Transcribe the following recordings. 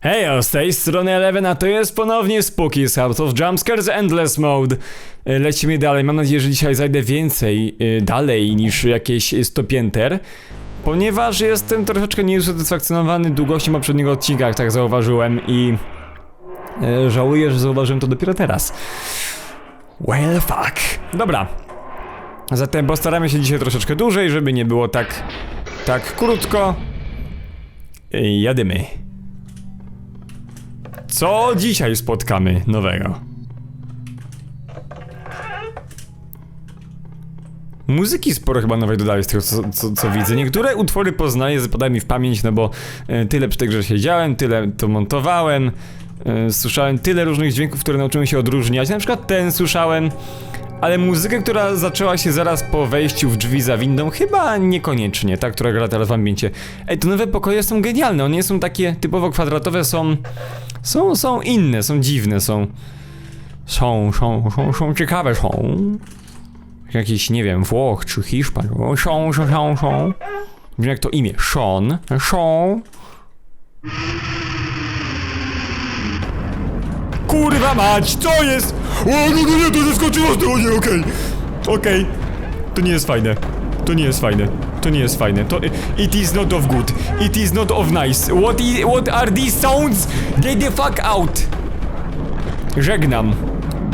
Hej, z tej strony Eleven, a to jest ponownie Spooky House of Jumpscares Endless Mode. E, Lecimy dalej, mam nadzieję, że dzisiaj zajdę więcej e, dalej niż jakieś 100 pięter. Ponieważ jestem troszeczkę nieusatysfakcjonowany długością poprzedniego odcinka, tak zauważyłem i... E, żałuję, że zauważyłem to dopiero teraz. Well fuck. Dobra. Zatem postaramy się dzisiaj troszeczkę dłużej, żeby nie było tak... tak krótko. E, Jadymy. Co dzisiaj spotkamy nowego? Muzyki sporo chyba nowej dodali z tego co, co, co widzę. Niektóre utwory poznaję, zapadają mi w pamięć, no bo e, tyle przy tej grze siedziałem, tyle to montowałem, e, słyszałem tyle różnych dźwięków, które nauczyłem się odróżniać. Na przykład ten słyszałem, ale muzykę, która zaczęła się zaraz po wejściu w drzwi za windą, chyba niekoniecznie, ta, która gra teraz w ambiencie. Ej, te nowe pokoje są genialne, one nie są takie typowo kwadratowe, są... Są, są inne, są dziwne, są... Są, są, są, są ciekawe, są. Jakiś, nie wiem, Włoch czy Hiszpan. Są, są, są, są. Brzmi jak to imię. Sean. Sean. Kurwa mać, co jest? O, no, no nie, to zeskoczyło z tego, nie, okej. Okej. To nie jest fajne. To nie jest fajne. To nie jest fajne. To... It is not of good. It is not of nice. What, i, what are these sounds? Get the fuck out. Żegnam.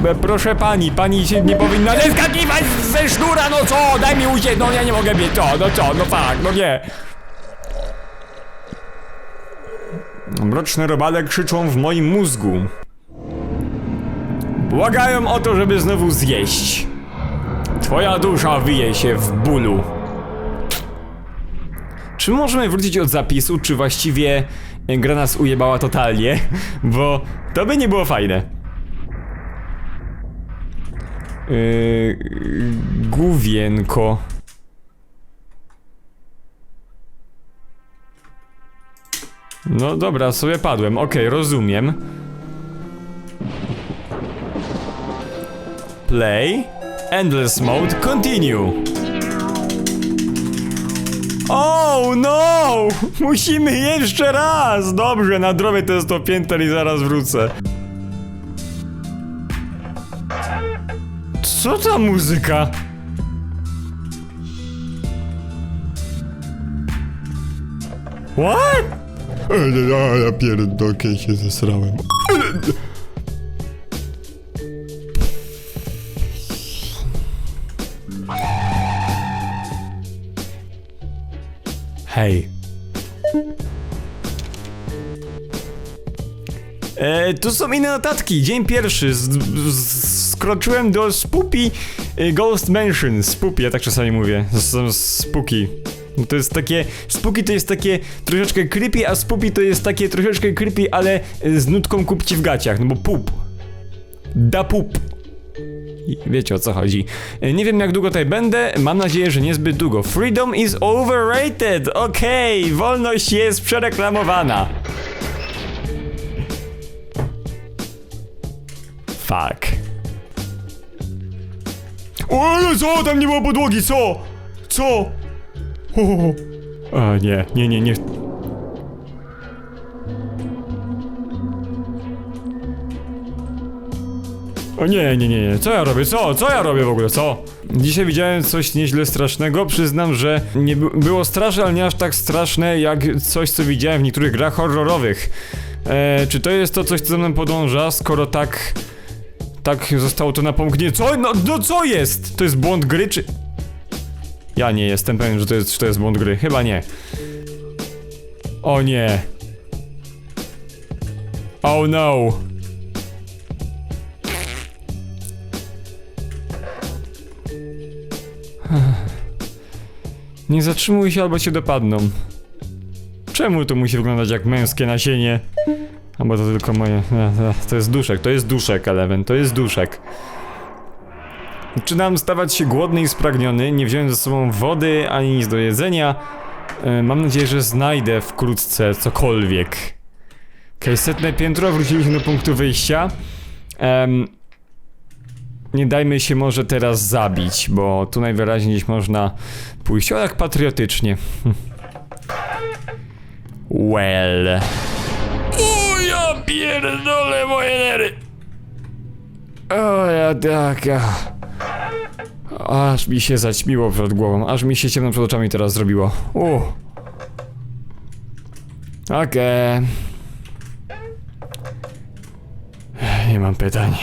E, Proszę pani, pani się nie powinna zeskakiwać ze sznura, no co? Daj mi uciec, no ja nie mogę mieć to, no co, no fuck, no nie. Mroczne robale krzyczą w moim mózgu. Błagają o to, żeby znowu zjeść. Twoja dusza wyje się w bólu. Czy możemy wrócić od zapisu, czy właściwie e, gra nas ujebała totalnie? Bo to by nie było fajne. Yy, główienko. No dobra, sobie padłem. Okej, rozumiem. Play. Endless mode. Continue. Oh no! Musimy jeszcze raz! Dobrze, nadrobię te 100 pięter i zaraz wrócę. Co ta muzyka? What? Ja, pierdolkę się zesrałem. Hej. E, tu są inne notatki. Dzień pierwszy. Z, z, skroczyłem do Spoopy e, Ghost Mansion. Spoopy, ja tak czasami mówię. Są Spooky. To jest takie. Spooky to jest takie troszeczkę creepy, a Spoopy to jest takie troszeczkę creepy, ale z nutką kupci w gaciach. No bo pup. Da pup. Wiecie o co chodzi. E, Nie wiem jak długo tutaj będę, mam nadzieję, że niezbyt długo. Freedom is overrated! Okej, wolność jest przereklamowana. Fuck. O, ale co? Tam nie było podłogi, co? Co? O, o nie, nie, nie, nie. O nie, nie, nie, nie, co ja robię, co, co ja robię w ogóle, co? Dzisiaj widziałem coś nieźle strasznego, przyznam, że nie by było straszne, ale nie aż tak straszne jak coś, co widziałem w niektórych grach horrorowych. E, czy to jest to coś, co ze mną podąża, skoro tak... Tak zostało to napomknięte. Co? No, no co jest? To jest błąd gry, czy... Ja nie jestem pewien, że to jest, że to jest błąd gry. Chyba nie. O nie. Oh no. Nie zatrzymuj się albo cię dopadną. Czemu to musi wyglądać jak męskie nasienie? Albo to tylko moje. e, e, To jest duszek, to jest duszek, Eleven, to jest duszek. Zaczynam stawać się głodny i spragniony, nie wziąłem ze sobą wody ani nic do jedzenia. E, Mam nadzieję, że znajdę wkrótce cokolwiek. Okej, setne piętro, wróciliśmy do punktu wyjścia. Em, nie dajmy się może teraz zabić, bo tu najwyraźniej gdzieś można pójść. O, jak patriotycznie. Well. O Ja pierdolę moje nery! O, ja tak, ja... Aż mi się zaćmiło przed głową, aż mi się ciemno przed oczami teraz zrobiło. U. Okej. Nie mam pytań.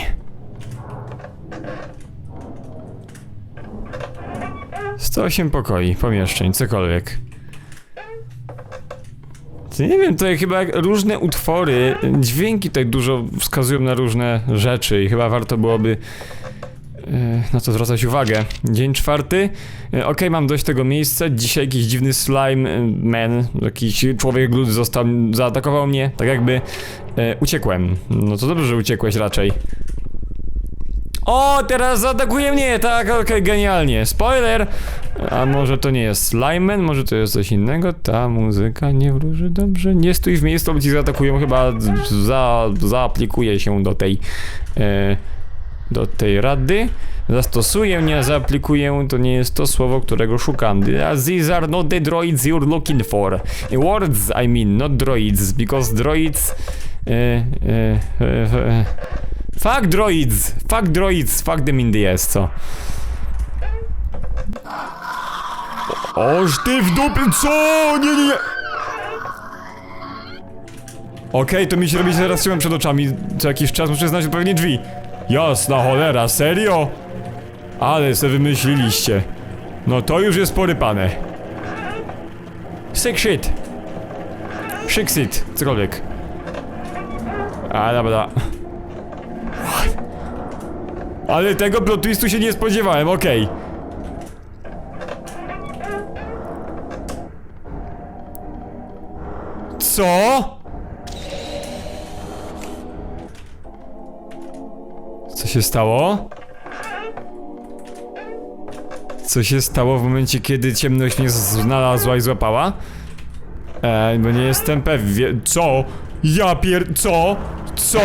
Sto osiem pokoi, pomieszczeń, cokolwiek. To nie wiem, to chyba różne utwory, dźwięki tutaj dużo wskazują na różne rzeczy i chyba warto byłoby e, na to zwracać uwagę. Dzień czwarty. E, Okej, mam dość tego miejsca. Dzisiaj jakiś dziwny slime e, man, jakiś człowiek lud został, zaatakował mnie, tak jakby uciekłem. No to dobrze, że uciekłeś raczej. O, teraz zaatakuje mnie, tak, okej, genialnie. Spoiler! A może to nie jest Slimeman, może to jest coś innego? Ta muzyka nie wróży dobrze. Nie stój w miejscu, bo ci zaatakują, chyba za, zaaplikuję się do tej, e, do tej rady. Zastosuję, nie zaaplikuję, to nie jest to słowo, którego szukam. These are not the droids you're looking for. Words, I mean, not droids, because droids... E, e, e, e, Fuck droids! Fuck droids! Fuck them in the ass, co? Oż ty w dupy, co? Nie, nie, nie! Okej, to mi się robi teraz trzymam przed oczami co jakiś czas, muszę znaleźć odpowiednie drzwi. Jasna cholera, serio? Ale se wymyśliliście. No to już jest porypane. Sick shit. Sick shit, cokolwiek. A, dobra. Ale tego plot twistu się nie spodziewałem, okej. Co? Co się stało? Co się stało w momencie, kiedy ciemność mnie znalazła i złapała? Eee, bo nie jestem pewien. Co? Ja pier... Co? Co?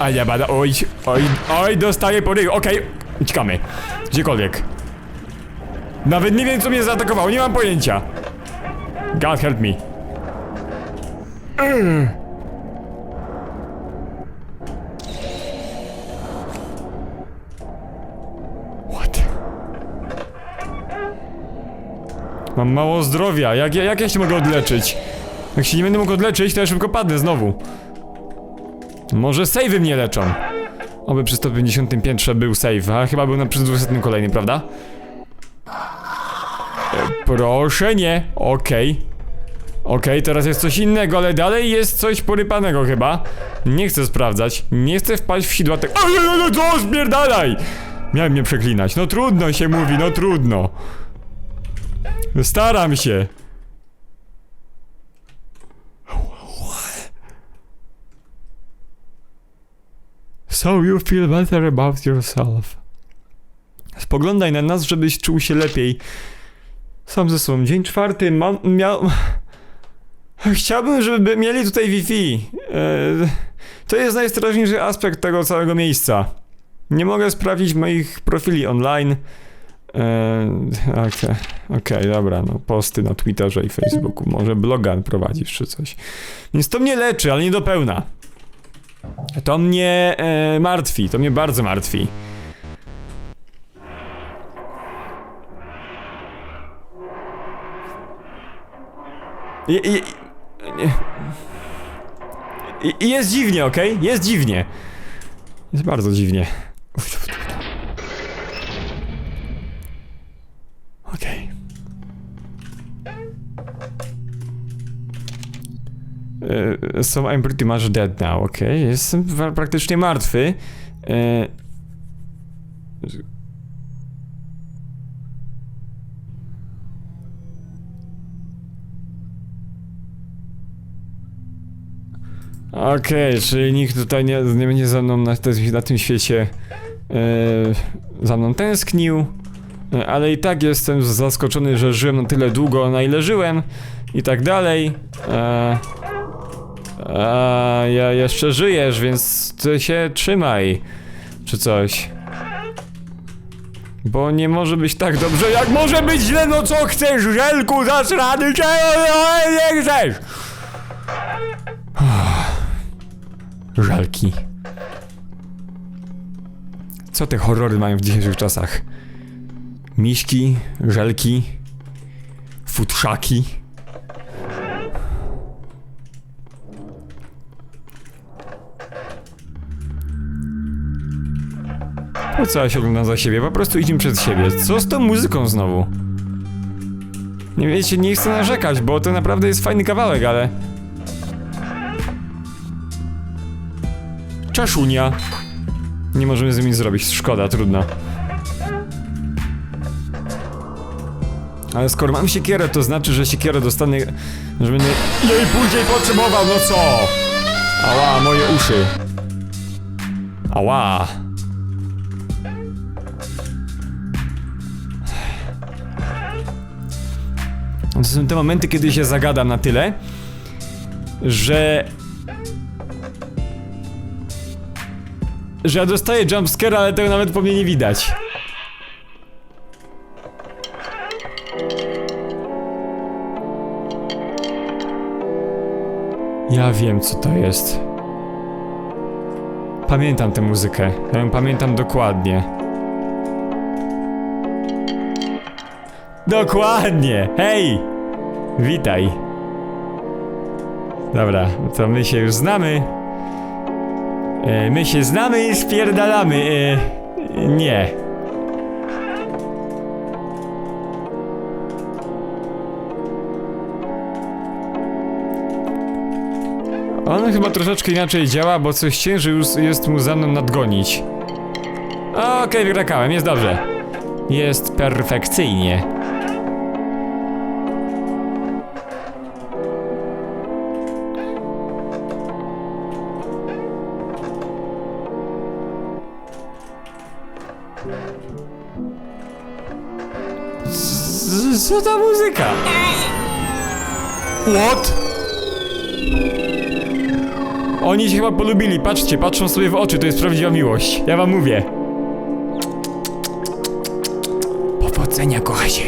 A nie bada, oj, oj, oj, dostaję po ryju, okej, uciekamy, gdziekolwiek. Nawet nie wiem, co mnie zaatakowało, nie mam pojęcia. God help me. Ugh. What? Mam mało zdrowia, jak, ja- jak ja się mogę odleczyć? Jak się nie będę mógł odleczyć, to ja szybko padnę znowu. Może savey mnie leczą. Oby przy 150 piętrze był save, a chyba był na przy 200 kolejny, prawda? E, proszę nie, okej. Okej, teraz jest coś innego, ale dalej jest coś porypanego chyba. Nie chcę sprawdzać, nie chcę wpaść w sidła te... Oj, oj, oj, co, spierdalaj! Miałem mnie przeklinać, no trudno się mówi, no trudno. Staram się. So you feel better about yourself. Spoglądaj na nas, żebyś czuł się lepiej. Sam ze sobą. Dzień czwarty. Mam. Miał. Chciałbym, żeby mieli tutaj Wi-Fi. E, to jest najstraszniejszy aspekt tego całego miejsca. Nie mogę sprawdzić moich profili online. E, Okej, okej, dobra, no posty na Twitterze i Facebooku. Może bloga prowadzisz czy coś. Więc to mnie leczy, ale nie do pełna. To mnie e, martwi, to mnie bardzo martwi. I, i, i jest dziwnie, okej? Jest dziwnie. Jest bardzo dziwnie. Okej. E, So I'm pretty much dead now, okej. Jestem pra- praktycznie martwy. E, Okej, czyli nikt tutaj nie, nie będzie za mną na, na tym świecie e, za mną tęsknił, e, ale i tak jestem zaskoczony, że żyłem na tyle długo, na ile żyłem i tak dalej. E, a ja jeszcze żyjesz, więc ty się trzymaj. Czy coś. Bo nie może być tak dobrze, jak może być źle, no co chcesz, żelku zasrany, czego nie chcesz? Żalki. Co te horrory mają w dzisiejszych czasach? Miśki, żelki, futrzaki. Po co się oglądam za siebie? Po prostu idźmy przed siebie. Co z tą muzyką znowu? Nie wiecie, nie chcę narzekać, bo to naprawdę jest fajny kawałek, ale... Czaszunia. Nie możemy z nimi zrobić, szkoda, trudno. Ale skoro mam siekierę, to znaczy, że siekierę dostanę, że będę jej później potrzebował, no co? Ała, moje uszy. Ała. To są te momenty, kiedy się zagadam na tyle, że... Że ja dostaję jumpscare, ale tego nawet po mnie nie widać. Ja wiem, co to jest. Pamiętam tę muzykę. Ja ją pamiętam dokładnie. Dokładnie! Hej! Witaj. Dobra, to my się już znamy. E, my się znamy i spierdalamy. E, nie. On chyba troszeczkę inaczej działa, bo coś ciężej już jest mu za mną nadgonić. Okej, okay, jest dobrze. Jest perfekcyjnie. Co ta muzyka? What? Oni się chyba polubili, patrzcie, patrzą sobie w oczy, to jest prawdziwa miłość. Ja wam mówię. Powodzenia, kochasie.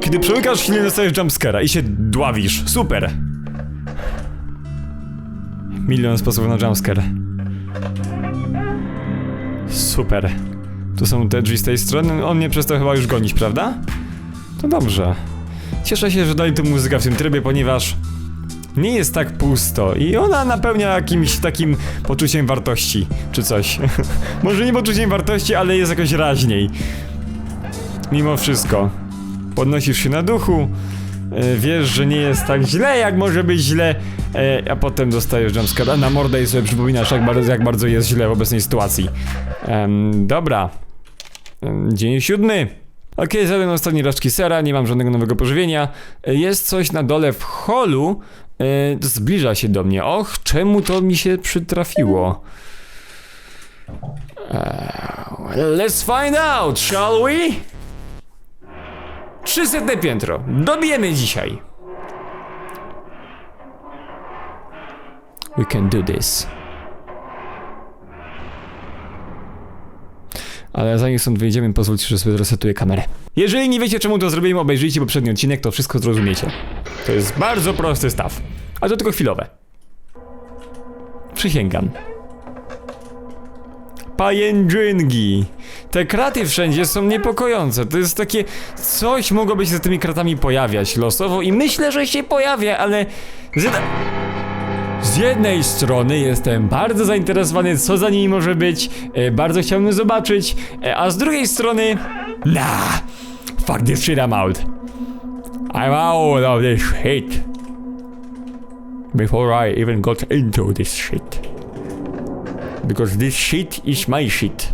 Kiedy przełykasz chwilę, dostajesz jumpscare'a i się dławisz. Super. Milion sposobów na jumpscare. Super. Tu są te drzwi z tej strony. On mnie przestał chyba już gonić, prawda? To dobrze. Cieszę się, że dali tu muzykę w tym trybie, ponieważ nie jest tak pusto i ona napełnia jakimś takim poczuciem wartości, czy coś. Może nie poczuciem wartości, ale jest jakoś raźniej. Mimo wszystko. Podnosisz się na duchu, wiesz, że nie jest tak źle, jak może być źle, e, a potem dostajesz jumpscare na mordę i sobie przypominasz, jak bardzo, jak bardzo jest źle w obecnej sytuacji. Em, dobra. Dzień siódmy. Okej, okay, zjadłem ostatnie resztki sera, nie mam żadnego nowego pożywienia. E, Jest coś na dole w holu. E, zbliża się do mnie. Och, czemu to mi się przytrafiło? E, let's find out, shall we? 300 piętro. Dobijemy dzisiaj. We can do this. Ale zanim stąd wyjdziemy, pozwólcie, że sobie zresetuję kamerę. Jeżeli nie wiecie, czemu to zrobiłem, obejrzyjcie poprzedni odcinek, to wszystko zrozumiecie. To jest bardzo prosty staw. A to tylko chwilowe. Przysięgam. Pajęczynki. Te kraty wszędzie są niepokojące. To jest takie. Coś mogłoby się z tymi kratami pojawiać losowo i myślę, że się pojawia, ale. Z jednej strony jestem bardzo zainteresowany, co za nimi może być. E, bardzo chciałbym zobaczyć. E, a z drugiej strony. Nah! Fuck this shit, I'm out. I'm out of this shit. Before I even got into this shit because this shit is my shit.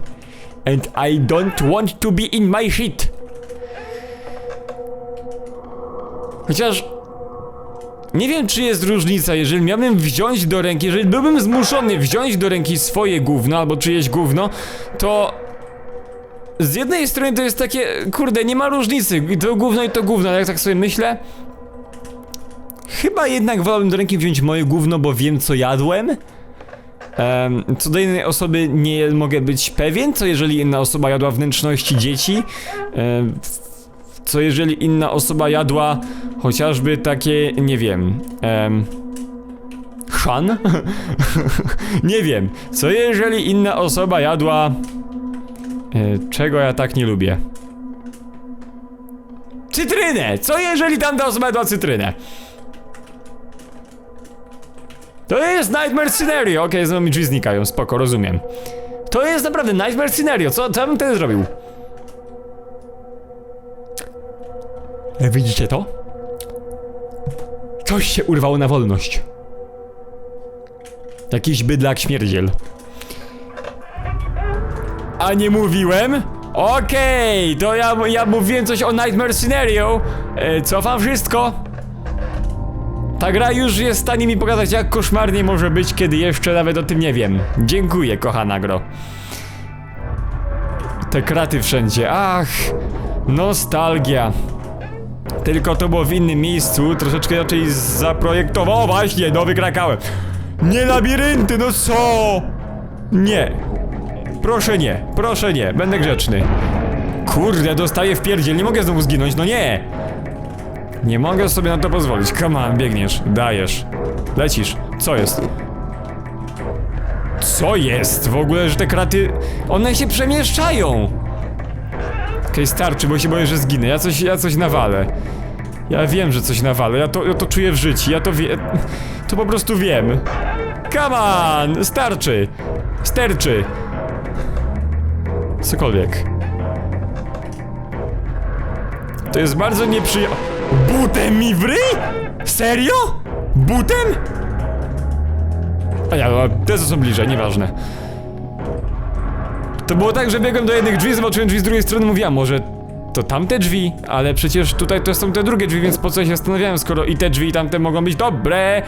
And I don't want to be in my shit. Chociaż nie wiem, czy jest różnica, jeżeli miałbym wziąć do ręki, jeżeli byłbym zmuszony wziąć do ręki swoje gówno albo czyjeś gówno, to z jednej strony to jest takie, kurde, nie ma różnicy, to gówno i to gówno, ale jak tak sobie myślę, chyba jednak wolałbym do ręki wziąć moje gówno, bo wiem co jadłem. Co do innej osoby nie mogę być pewien, co jeżeli inna osoba jadła wnętrzności dzieci, co jeżeli inna osoba jadła chociażby takie, nie wiem, em, chrzan? nie wiem, co jeżeli inna osoba jadła, e, czego ja tak nie lubię? Cytrynę! Co jeżeli tamta osoba jadła cytrynę? To jest Nightmare Scenario. Okej, znowu mi drzwi znikają, spoko, rozumiem. To jest naprawdę Nightmare Scenario. Co, co bym wtedy zrobił? E, Widzicie to? Coś się urwało na wolność. Jakiś bydlak śmierdziel. A nie mówiłem? Okej, to ja, ja mówiłem coś o Nightmare Scenario. E, cofam wszystko. Ta gra już jest w stanie mi pokazać, jak koszmarnie może być, kiedy jeszcze nawet o tym nie wiem. Dziękuję, kochana gro. Te kraty wszędzie, ach, nostalgia. Tylko to było w innym miejscu, troszeczkę inaczej zaprojektował. O właśnie, no wykrakałem. Nie labirynty, no co? Nie. Proszę nie, proszę nie, będę grzeczny. Kurde, dostaję w pierdziel, nie mogę znowu zginąć, no nie! Nie mogę sobie na to pozwolić. Come on, biegniesz, dajesz. Lecisz. Co jest? Co jest? W ogóle, że te kraty... One się przemieszczają! Okej, starczy, bo się boję, że zginę. Ja coś, ja coś nawalę. Ja wiem, że coś nawalę. Ja to, ja to czuję w życiu. Ja to wiem. To po prostu wiem. Come on! Starczy! Sterczy! Cokolwiek. To jest bardzo nieprzyjemne. Butem mi wry? Serio? Butem? A ja, te są bliżej, nieważne. To było tak, że biegłem do jednych drzwi, zobaczyłem drzwi z drugiej strony, mówiłem, może to tamte drzwi, ale przecież tutaj to są te drugie drzwi, więc po co się zastanawiałem, skoro i te drzwi i tamte mogą być dobre?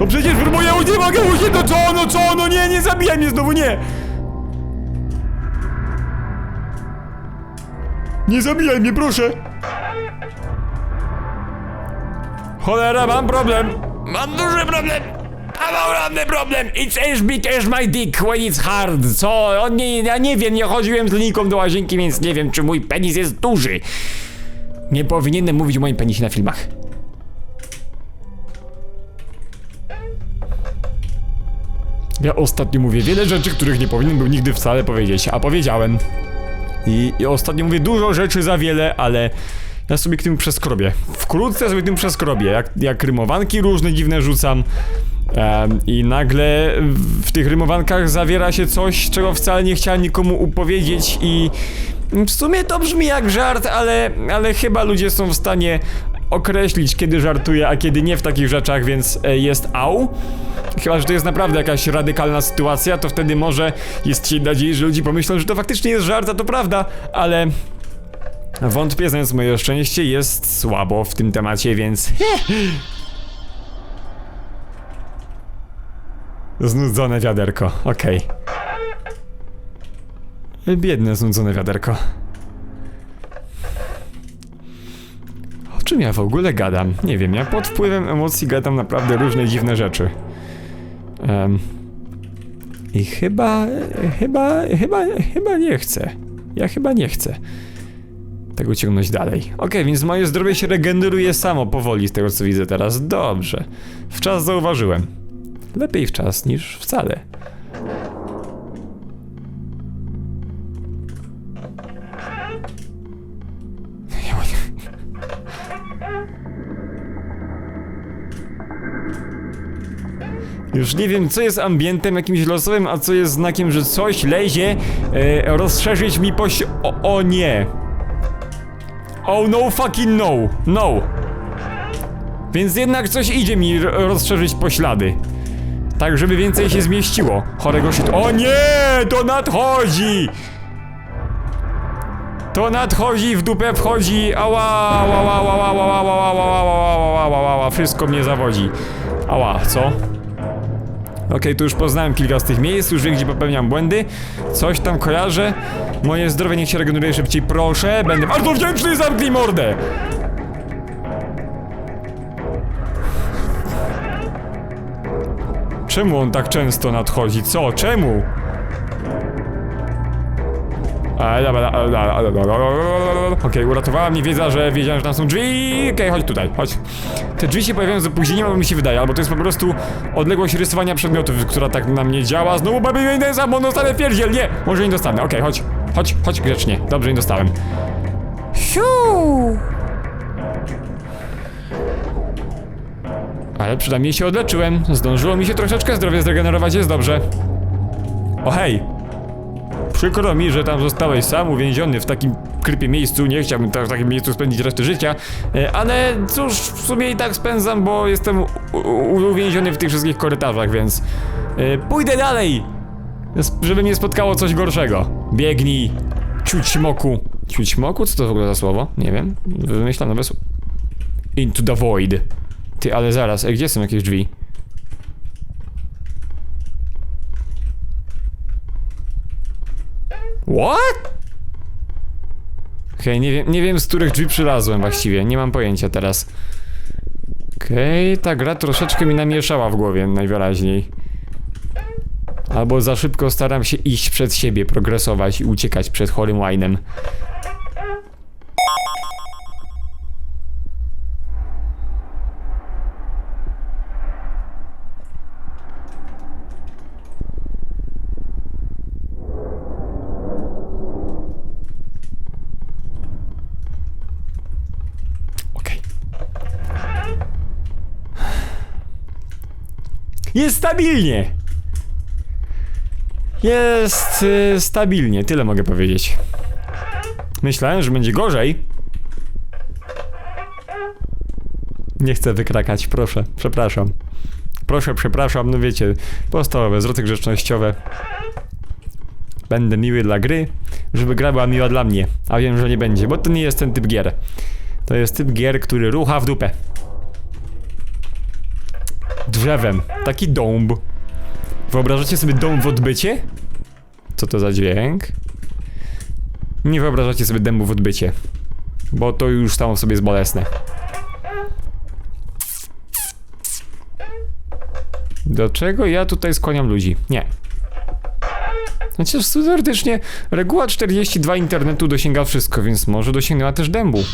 No przecież próbuję, nie mogę uciec, no co, no co, no nie, nie zabijaj mnie znowu, nie! Nie zabijaj mnie, proszę! Cholera, mam problem! Mam duży problem! Mam ogromny problem! It's as big as my dick when it's hard! Co? On nie, ja nie wiem, nie chodziłem z linką do łazienki, więc nie wiem, czy mój penis jest duży. Nie powinienem mówić o moim penisie na filmach. Ja ostatnio mówię wiele rzeczy, których nie powinien był nigdy wcale powiedzieć, a powiedziałem. I, I ostatnio mówię dużo rzeczy za wiele, ale ja sobie tym przeskrobię. Wkrótce sobie tym przeskrobię. Jak, jak rymowanki różne dziwne rzucam. em, I nagle w tych rymowankach zawiera się coś, czego wcale nie chciałem nikomu upowiedzieć i w sumie to brzmi jak żart, ale, ale chyba ludzie są w stanie określić, kiedy żartuję, a kiedy nie w takich rzeczach, więc e, jest au. Chyba, że to jest naprawdę jakaś radykalna sytuacja, to wtedy może jest cień nadziei, że ludzie pomyślą, że to faktycznie jest żart, a to prawda, ale wątpię, znając moje szczęście, jest słabo w tym temacie, więc... Znudzone wiaderko, okej. Biedne, znudzone wiaderko. O czym ja w ogóle gadam? Nie wiem, ja pod wpływem emocji gadam naprawdę różne dziwne rzeczy. Em, I chyba, chyba, chyba, chyba nie chcę. Ja chyba nie chcę tego ciągnąć dalej. Okej, więc moje zdrowie się regeneruje samo powoli z tego co widzę teraz. Dobrze. W czas zauważyłem. Lepiej w czas niż wcale. Już nie wiem, co jest ambientem jakimś losowym, a co jest znakiem, że coś lezie e, rozszerzyć mi poś... O, o nie. Oh no fucking no. No. Więc jednak coś idzie mi rozszerzyć poślady. Tak, żeby więcej się zmieściło. Chorego shit. O nie! To nadchodzi! To nadchodzi, w dupę wchodzi. Ała, ała, ała, ała, ała, ała, ała, ała, ała, ała, ała, wszystko mnie zawodzi. Ała, co? Okej, tu już poznałem kilka z tych miejsc, już wiem gdzie popełniam błędy. Coś tam kojarzę. Moje zdrowie niech się regeneruje szybciej, proszę. Będę bardzo wdzięczny, zamknij mordę! Czemu on tak często nadchodzi? Co? Czemu? A, dobra, dobra, uratowała mnie wiedza, że wiedziałem, że tam są drzwi. Okej, chodź tutaj, chodź. Te drzwi się pojawiają z opóźnieniem, albo mi się wydaje, albo to jest po prostu odległość rysowania przedmiotów, która tak na mnie działa. Znowu mnie ten sam, dostanę pierdziel, nie! Może nie dostanę, okej, chodź. Chodź, chodź grzecznie. Dobrze, nie dostałem. Siu! Ale przynajmniej się odleczyłem. Zdążyło mi się troszeczkę zdrowie zregenerować, jest dobrze. O hej! Przykro mi, że tam zostałeś sam uwięziony w takim krypie miejscu. Nie chciałbym tam w takim miejscu spędzić resztę życia. E, Ale cóż, w sumie i tak spędzam, bo jestem uwięziony w tych wszystkich korytarzach, więc e, pójdę dalej, żeby mnie spotkało coś gorszego. Biegnij, ciuć moku. Ciuć moku? Co to w ogóle za słowo? Nie wiem. Wymyślam nowe słowo. Into the void. Ty, ale zaraz, e, gdzie są jakieś drzwi? What? Okej, nie wiem, nie wiem z których drzwi przylazłem właściwie, nie mam pojęcia teraz. Okej, ta gra troszeczkę mi namieszała w głowie najwyraźniej. Albo za szybko staram się iść przed siebie, progresować i uciekać przed chorym łajnem. Okej. Jest stabilnie! Jest y, stabilnie, tyle mogę powiedzieć. Myślałem, że będzie gorzej. Nie chcę wykrakać, proszę, przepraszam. Proszę, przepraszam, no wiecie, podstawowe zwroty grzecznościowe. Będę miły dla gry, żeby gra była miła dla mnie. A wiem, że nie będzie, bo to nie jest ten typ gier. To jest typ gier, który rucha w dupę. Drzewem. Taki dąb. Wyobrażacie sobie dom w odbycie? Co to za dźwięk? Nie wyobrażacie sobie dębu w odbycie. Bo to już samo w sobie jest bolesne. Do czego ja tutaj skłaniam ludzi? Nie. Chociaż teoretycznie reguła 42 internetu dosięga wszystko, więc może dosięgnęła też dębu.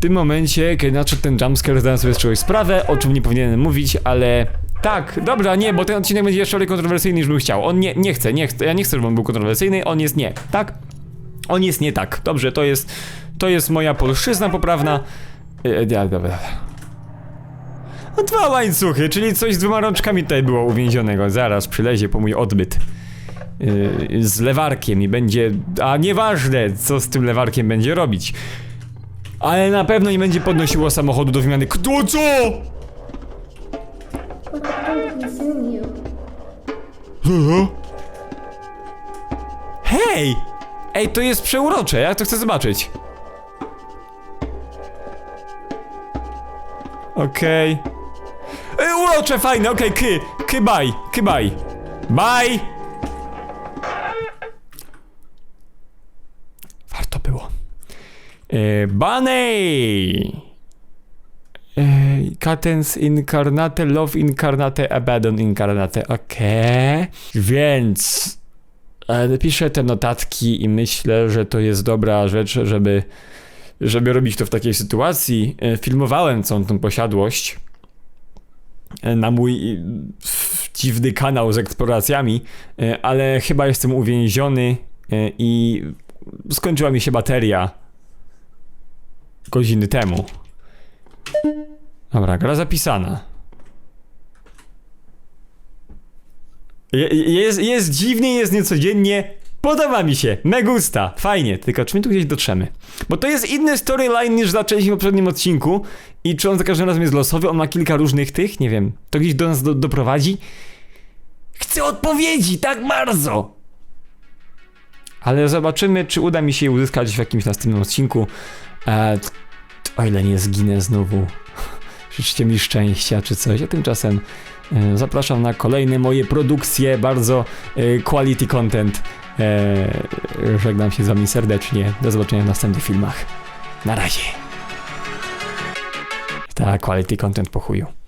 Tym momencie, kiedy nadszedł ten jumpscare, zdałem sobie z czegoś sprawę, o czym nie powinienem mówić, ale... Tak, dobra, nie, bo ten odcinek będzie jeszcze bardziej kontrowersyjny niż bym chciał. On nie, nie chce, nie chce, ja nie chcę, żeby on był kontrowersyjny, on jest nie, tak? On jest nie tak. Dobrze, to jest, to jest moja polszczyzna poprawna. E, ja, dobra. No, Dwa łańcuchy, czyli coś z dwoma rączkami tutaj było uwięzionego. Zaraz przylezie po mój odbyt. Yy, z lewarkiem i będzie... A nieważne, co z tym lewarkiem będzie robić. Ale na pewno nie będzie podnosiło samochodu do wymiany. Kto co? Hej! Ej, to jest przeurocze, ja to chcę zobaczyć. Okej. Ej, urocze, fajne, okej, ky, ky, bye, ky, bye. Bye! Warto było. E, Bunny! E, Katens incarnate, love incarnate, abaddon incarnate, okej. Więc... E, Piszę te notatki i myślę, że to jest dobra rzecz, żeby, żeby robić to w takiej sytuacji. E, Filmowałem całą tą posiadłość e, na mój e, dziwny kanał z eksploracjami, e, ale chyba jestem uwięziony e, i skończyła mi się bateria godziny temu. Dobra, gra zapisana. Je- Jest, jest dziwnie, jest niecodziennie. Podoba mi się, me gusta, fajnie, tylko czy my tu gdzieś dotrzemy? Bo to jest inny storyline niż zaczęliśmy w poprzednim odcinku i czy on za każdym razem jest losowy, on ma kilka różnych tych, nie wiem, to gdzieś do nas do, doprowadzi? Chcę odpowiedzi, tak bardzo! Ale zobaczymy, czy uda mi się je uzyskać w jakimś następnym odcinku. E, o ile nie zginę znowu. Życzcie mi szczęścia czy coś, a tymczasem e, zapraszam na kolejne moje produkcje, bardzo e, quality content. E, żegnam się z wami serdecznie. Do zobaczenia w następnych filmach. Na razie. Tak, quality content po chuju.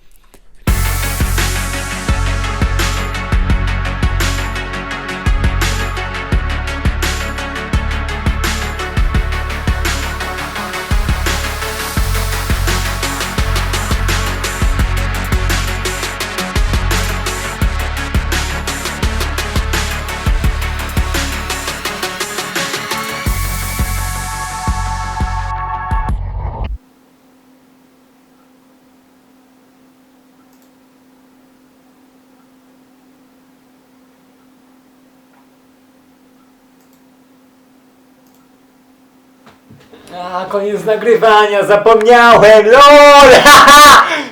Koniec nagrywania, zapomniałem, LOL!